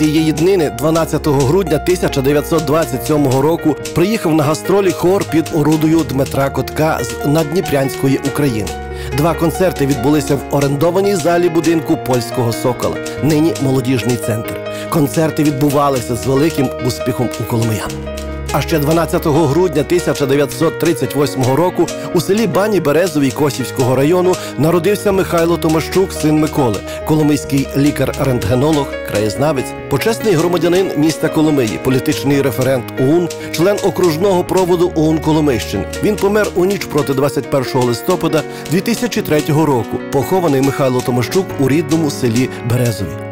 цієї днини, 12 грудня 1927 року, приїхав на гастролі хор під орудою Дмитра Котка з Надніпрянської України. Два концерти відбулися в орендованій залі будинку польського сокола, нині молодіжний центр. Концерти відбувалися з великим успіхом у Коломиян. А ще 12 грудня 1938 року у селі Бані Березовій Косівського району народився Михайло Томащук, син Миколи, коломийський лікар-рентгенолог, краєзнавець, почесний громадянин міста Коломиї, політичний референт ОУН, член окружного проводу ОУН Коломийщини. Він помер у ніч проти 21 листопада 2003 року. Похований Михайло Томащук у рідному селі Березові.